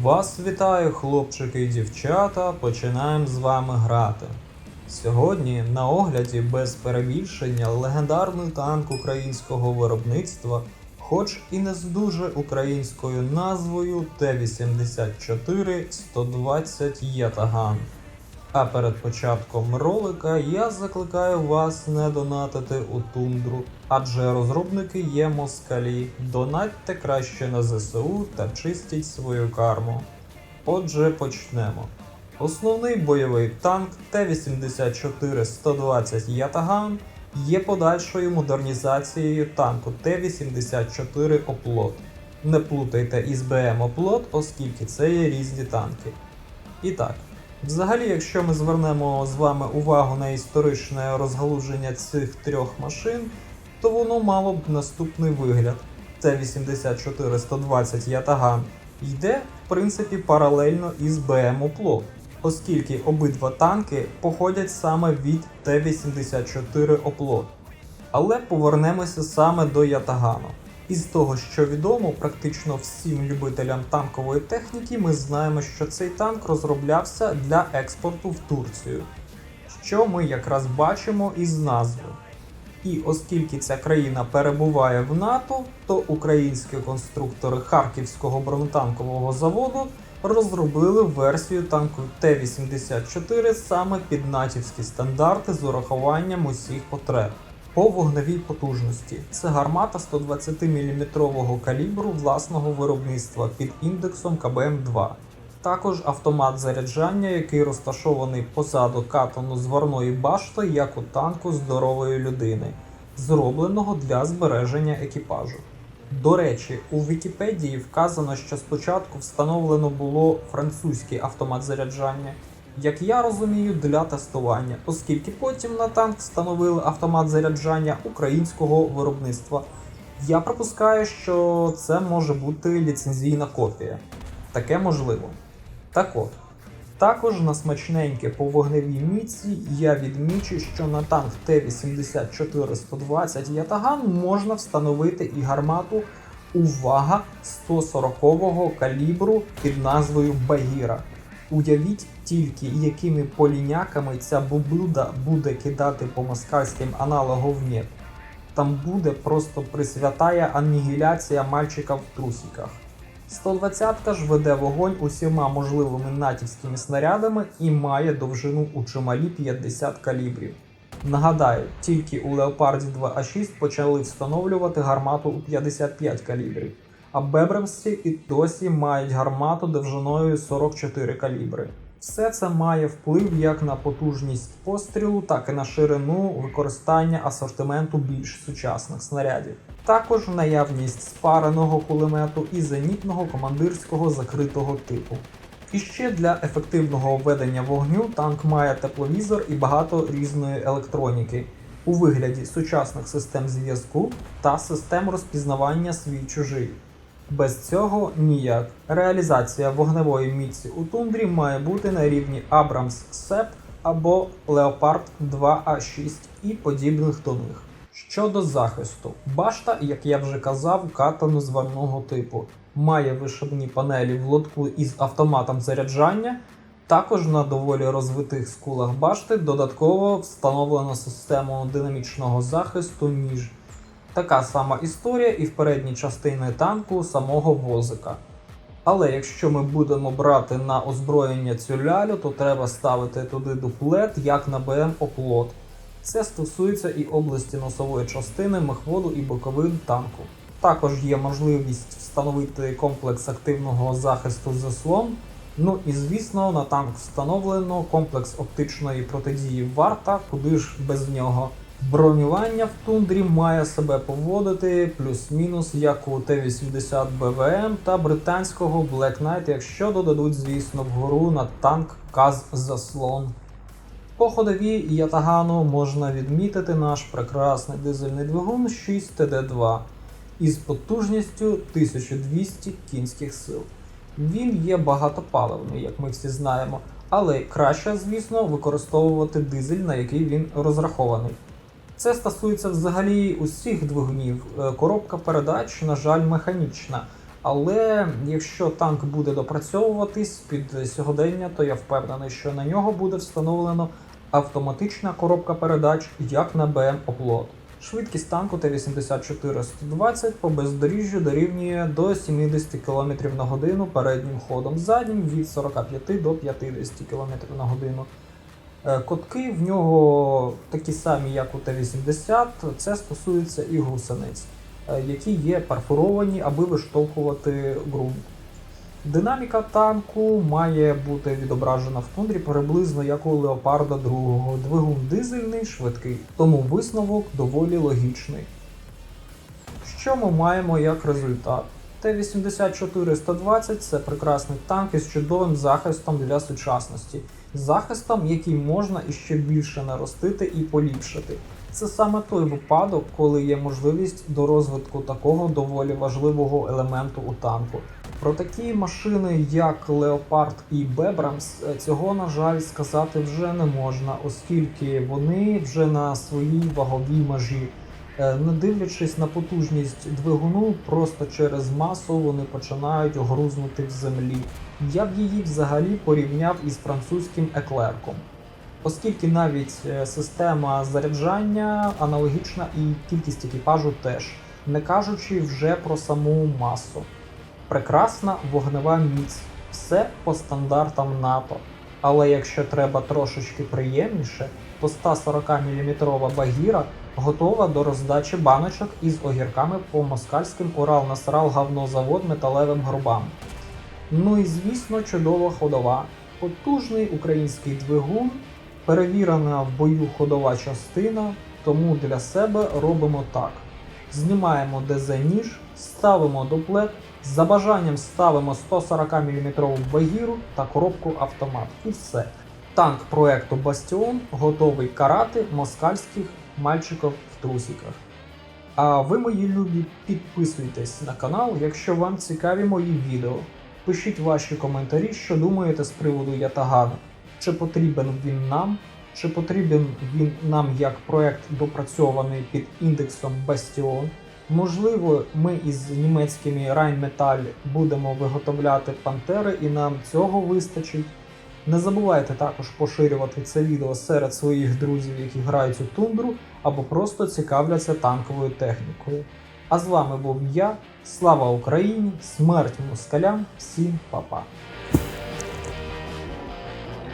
Вас вітаю, хлопчики і дівчата. Починаємо з вами грати. Сьогодні на огляді без перебільшення легендарний танк українського виробництва, хоч і не з дуже українською назвою Т-84 120 Ятаган. А перед початком ролика я закликаю вас не донатити у тундру, адже розробники є москалі. Донатьте краще на ЗСУ та чистіть свою карму. Отже, почнемо. Основний бойовий танк Т-84 120 Ятаган є подальшою модернізацією танку Т-84 Оплот. Не плутайте із БМ Оплот, оскільки це є різні танки. І так, Взагалі, якщо ми звернемо з вами увагу на історичне розгалуження цих трьох машин, то воно мало б наступний вигляд. Т-84 120 Ятаган йде, в принципі, паралельно із БМ Оплот, оскільки обидва танки походять саме від Т-84 Оплот. Але повернемося саме до Ятагану. Із того, що відомо, практично всім любителям танкової техніки, ми знаємо, що цей танк розроблявся для експорту в Турцію, що ми якраз бачимо із назви. І оскільки ця країна перебуває в НАТО, то українські конструктори Харківського бронетанкового заводу розробили версію танку Т-84 саме під натівські стандарти з урахуванням усіх потреб. По вогневій потужності це гармата 120 мм калібру власного виробництва під індексом КБМ-2. Також автомат заряджання, який розташований позаду катану зварної башти, як у танку здорової людини, зробленого для збереження екіпажу. До речі, у Вікіпедії вказано, що спочатку встановлено було французький автомат заряджання, як я розумію, для тестування, оскільки потім на танк встановили автомат заряджання українського виробництва. Я припускаю, що це може бути ліцензійна копія. Таке можливо. Так от. Також на смачненьке по вогневій міці я відмічу, що на танк Т-84 120 Ятаган можна встановити і гармату Увага 140-го калібру під назвою Багіра. Уявіть тільки, якими поліняками ця бубилда буде кидати по москальським аналогам МЕП. Там буде просто присвятая анігіляція мальчика в трусиках. 120-ка ж веде вогонь усіма можливими натівськими снарядами і має довжину у чималі 50 калібрів. Нагадаю, тільки у Леопарді 2А6 почали встановлювати гармату у 55 калібрів, а Бебремсі і досі мають гармату довжиною 44 калібри. Все це має вплив як на потужність пострілу, так і на ширину використання асортименту більш сучасних снарядів. Також наявність спареного кулемету і зенітного командирського закритого типу. І ще для ефективного ведення вогню танк має тепловізор і багато різної електроніки у вигляді сучасних систем зв'язку та систем розпізнавання свій чужий. Без цього ніяк. Реалізація вогневої міці у тундрі має бути на рівні Abrams SEP або Leopard 2A6 і подібних до них. Щодо захисту, башта, як я вже казав, катану зварного типу, має вишибні панелі в лотку із автоматом заряджання. Також на доволі розвитих скулах башти додатково встановлено систему динамічного захисту ніж. Така сама історія і в передній частині танку самого возика. Але якщо ми будемо брати на озброєння цю лялю, то треба ставити туди дуплет, як на БМ оплот. Це стосується і області носової частини, мехводу і боковин танку. Також є можливість встановити комплекс активного захисту заслон. Ну і звісно, на танк встановлено комплекс оптичної протидії варта, куди ж без нього. Бронювання в тундрі має себе поводити плюс-мінус як у Т-80 БВМ та британського Black Knight, якщо додадуть, звісно, вгору на танк Каз Заслон. По ходовій Ятагану можна відмітити наш прекрасний дизельний двигун 6TD2 із потужністю 1200 кінських сил. Він є багатопаливний, як ми всі знаємо, але краще, звісно, використовувати дизель, на який він розрахований. Це стосується взагалі усіх двигунів. Е, Коробка передач, на жаль, механічна. Але якщо танк буде допрацьовуватись під сьогодення, то я впевнений, що на нього буде встановлено автоматична коробка передач, як на БМ Оплот. Швидкість танку Т-84-120 по бездоріжжю дорівнює до 70 км на годину переднім ходом, заднім від 45 до 50 км на годину. Е, Котки в нього такі самі, як у Т-80, це стосується і гусениць, е, які є перфоровані, аби виштовхувати ґрунт. Динаміка танку має бути відображена в тундрі приблизно як у Леопарда 2. Двигун дизельний, швидкий, тому висновок доволі логічний. Що ми маємо як результат? Т-84-120 це прекрасний танк із чудовим захистом для сучасності, захистом, який можна іще більше наростити і поліпшити. Це саме той випадок, коли є можливість до розвитку такого доволі важливого елементу у танку. Про такі машини, як Леопард і Бебрамс, цього, на жаль, сказати вже не можна, оскільки вони вже на своїй ваговій межі. Е, Не дивлячись на потужність двигуну, просто через масу вони починають грузнути в землі. Я б її взагалі порівняв із французьким еклерком, оскільки навіть е, система заряджання аналогічна і кількість екіпажу теж, не кажучи вже про саму масу. Прекрасна вогнева міць, все по стандартам НАТО. Але якщо треба трошечки приємніше, то 140 мм багіра готова до роздачі баночок із огірками по москальським Урал насрал говнозавод металевим грубам. Ну і звісно, чудова ходова, потужний український двигун, перевірена в бою ходова частина, тому для себе робимо так: знімаємо ДЗ ніж, ставимо дуплет, за бажанням ставимо 140 мм багіру та коробку автомат. І все. Танк проекту Бастіон готовий карати москальських мальчиків в трусиках. А ви, мої любі, підписуйтесь на канал, якщо вам цікаві мої відео. Пишіть ваші коментарі, що думаєте з приводу Ятагану. Чи потрібен він нам, чи потрібен він нам як проект допрацьований під індексом Bastion. Можливо, ми із німецькими Rheinmetall будемо виготовляти пантери, і нам цього вистачить. Не забувайте також поширювати це відео серед своїх друзів, які грають у тундру або просто цікавляться танковою технікою. А з вами був я. Слава Україні! Смерть москалям! Всім па-па!